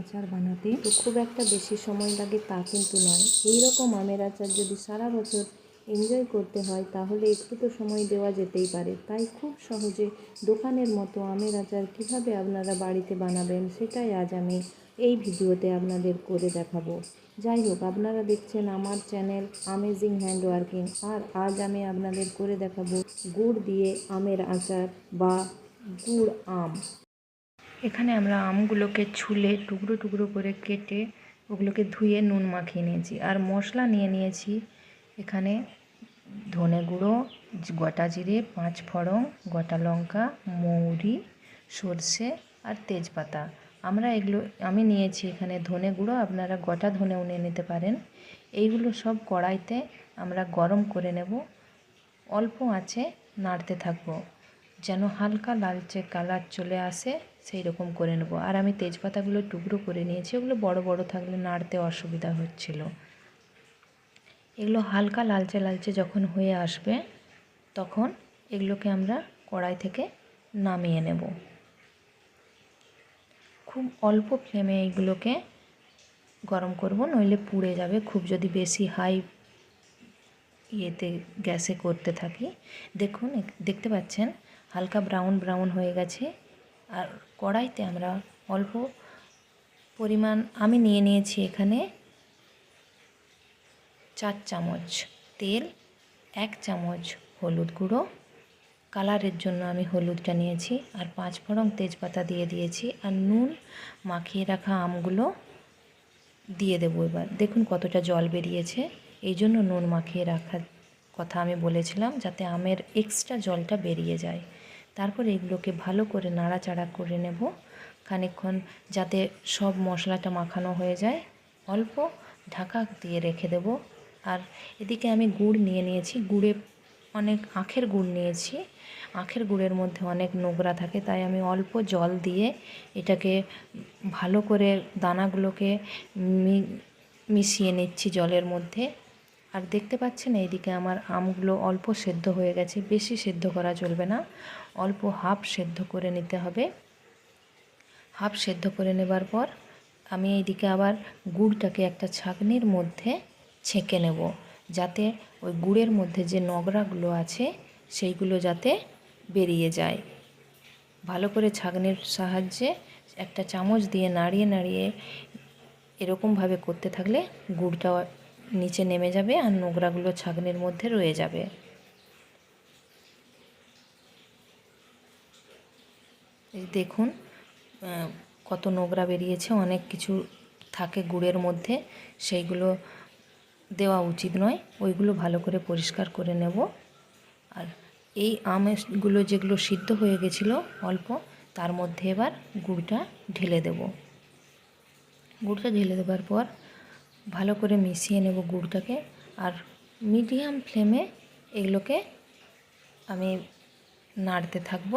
আচার বানাতে তো খুব একটা বেশি সময় লাগে তা কিন্তু নয়। এই রকম আমের আচার যদি সারা বছর এনজয় করতে হয়, তাহলে একটু তো সময় দেওয়া যেতেই পারে। তাই খুব সহজে দোকানের মতো আমের আচার কীভাবে আপনারা বাড়িতে বানাবেন সেটাই আজ আমি এই ভিডিওতে আপনাদের করে দেখাবো। যাই হোক, আপনারা দেখছেন আমার চ্যানেল আমেজিং হ্যান্ড ওয়ার্কিং আর আজ আমি আপনাদের করে দেখাবো গুড় দিয়ে আমের আচার বা গুড় আম। এখানে আমরা আমগুলোকে ছুলে টুকরো টুকরো করে কেটে ওগুলোকে ধুয়ে নুন মাখিয়ে নিয়েছি। আর মশলা নিয়ে নিয়েছি এখানে ধনে গুঁড়ো, গোটা জিরে, পাঁচ ফড়ং গোটা লঙ্কা, মৌরি, সর্ষে আর তেজপাতা। আমরা এগুলো, আমি নিয়েছি এখানে ধনে গুঁড়ো, আপনারা গোটা ধনেও নিয়ে নিতে পারেন। এইগুলো সব কড়াইতে আমরা গরম করে নেব। অল্প আঁচে নাড়তে থাকব। যেন হালকা লালচে কালার চলে আসে। সেই রকম করে নেব। আর আমি তেজপাতাগুলো টুকরো করে নিয়েছি, ওগুলো বড় বড় থাকলে নাড়তে অসুবিধা হচ্ছিল। এগুলো হালকা লালচে লালচে যখন হয়ে আসবে, তখন এগুলোকে আমরা কড়াই থেকে নামিয়ে নেব। খুব অল্প ফ্লেমে এইগুলোকে গরম করব, নইলে পুড়ে যাবে। খুব যদি বেশি হাই ইয়েতে গ্যাসে করতে থাকি, দেখুন দেখতে পাচ্ছেন, হালকা ব্রাউন ব্রাউন হয়ে গেছে। আর কড়াইতে আমরা অল্প পরিমাণ আমি নিয়ে নিয়েছি এখানে চার চামচ তেল, এক চামচ হলুদ গুঁড়ো। কালারের জন্য আমি হলুদটা নিয়েছি আর পাঁচ ফোড়ন তেজপাতা দিয়ে দিয়েছি আর নুন মাখিয়ে রাখা আমগুলো দিয়ে দেবো এবার। দেখুন কতটা জল বেরিয়েছে। এই জন্য নুন মাখিয়ে রাখার কথা আমি বলেছিলাম যাতে আমের এক্সট্রা জলটা বেরিয়ে যায়। তারপর এগুলোকে ভালো করে নাড়াচাড়া করে নেব। খানিকক্ষণ যাতে সব মশলাটা মাখানো হয়ে যায়। অল্প ঢাকা দিয়ে রেখে দেব। আর এদিকে আমি গুড় নিয়ে নিয়েছি। গুড়ে অনেক আখের গুড় নিয়েছি। আখের গুড়ের মধ্যে অনেক নোংরা থাকে, তাই আমি অল্প জল দিয়ে এটাকে ভালো করে দানাগুলোকে মিশিয়ে নিচ্ছি জলের মধ্যে। আর দেখতে পাচ্ছেন এইদিকে আমার আমগুলো অল্প সেদ্ধ হয়ে গেছে, বেশি সেদ্ধ করা চলবে না। অল্প হাফ সেদ্ধ করে নিতে হবে। হাফ সেদ্ধ করে নেবার পর আমি এইদিকে আবার গুড়টাকে একটা ছাঁকনির মধ্যে ছেঁকে নেব, যাতে ওই গুড়ের মধ্যে যে নোংরাগুলো আছে সেইগুলো যাতে বেরিয়ে যায়। ভালো করে ছাঁকনির সাহায্যে একটা চামচ দিয়ে নাড়িয়ে নাড়িয়ে এরকমভাবে করতে থাকলে গুড়টা নিচে নেমে যাবে আর নোংরাগুলো ছাঁকনির মধ্যে রয়ে যাবে। এই দেখুন কত নোংরা বেরিয়েছে, অনেক কিছু থাকে গুড়ের মধ্যে, সেইগুলো দেওয়া উচিত নয়, ওইগুলো ভালো করে পরিষ্কার করে নেব। আর এই আমগুলো যেগুলো সিদ্ধ হয়ে গেছিল অল্প, তার মধ্যে এবার গুড়টা ঢেলে দেব। গুড়টা ঢেলে দেবার পর ভালো করে মিশিয়ে নেব গুড়টাকে। আর মিডিয়াম ফ্লেমে এগুলোকে আমি নাড়তে থাকব।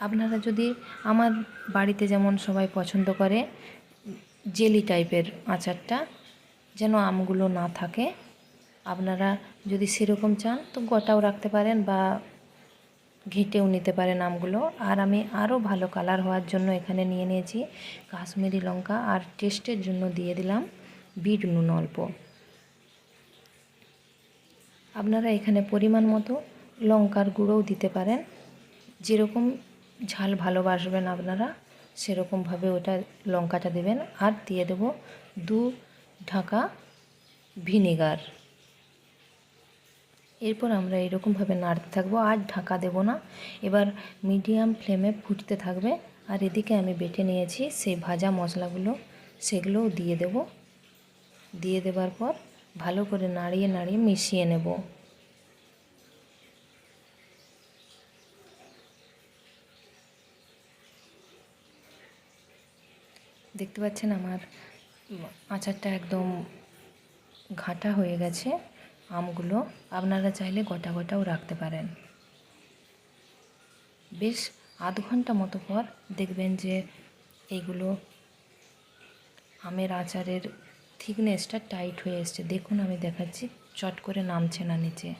আপনারা যদি আমার বাড়িতে যেমন সবাই পছন্দ করে, জেলি টাইপের আচারটা, যেন আমগুলো না থাকে, আপনারা যদি সেরকম চান তো গোটাও রাখতে পারেন বা ঘেঁটেও নিতে পারেন আমগুলো। আর আমি আরও ভালো কালার হওয়ার জন্য এখানে নিয়ে নিয়েছি কাশ্মীরি লঙ্কা আর টেস্টের জন্য দিয়ে দিলাম বিট নুন অল্প। আপনারা এখানে পরিমাণ মতো লঙ্কার গুঁড়োও দিতে পারেন। যেরকম ঝাল ভালোবাসবেন আপনারা, সেরকমভাবে ওটা লঙ্কাটা দেবেন। আর দিয়ে দেব দু ঢাকা ভিনেগার। এরপর আমরা এরকমভাবে নাড়তে থাকব, আর ঢাকা দেব না। এবার মিডিয়াম ফ্লেমে ফুটতে থাকবে, আর এদিকে আমি বেটে নিয়েছি সেই ভাজা মশলাগুলো, সেগুলোও দিয়ে দেব। দিয়ে দেবার পর ভালো করে নাড়িয়ে নাড়িয়ে মিশিয়ে নেব। দেখতে পাচ্ছেন আমার আচারটা একদম ঘাটা হয়ে গেছে। আমগুলো আপনারা চাইলে গোটা গোটাও রাখতে পারেন। বেশ আধ ঘণ্টা মতো পর দেখবেন যে এইগুলো আমের আচারের থিকনেসটা টাইট হয়ে এসছে। দেখুন, আমি দেখাচ্ছি, চট করে নামছে না নিচে।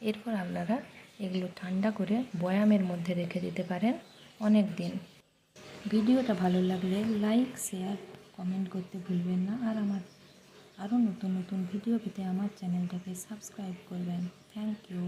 এরপর আপনারা এগুলো ঠান্ডা করে বয়ামের মধ্যে রেখে দিতে পারেন অনেক দিন। ভিডিওটা ভালো লাগলে লাইক, শেয়ার, কমেন্ট করতে ভুলবেন না। আর আমার আরও নতুন নতুন ভিডিও পেতে আমার চ্যানেলটাকে সাবস্ক্রাইব করবেন। Thank you.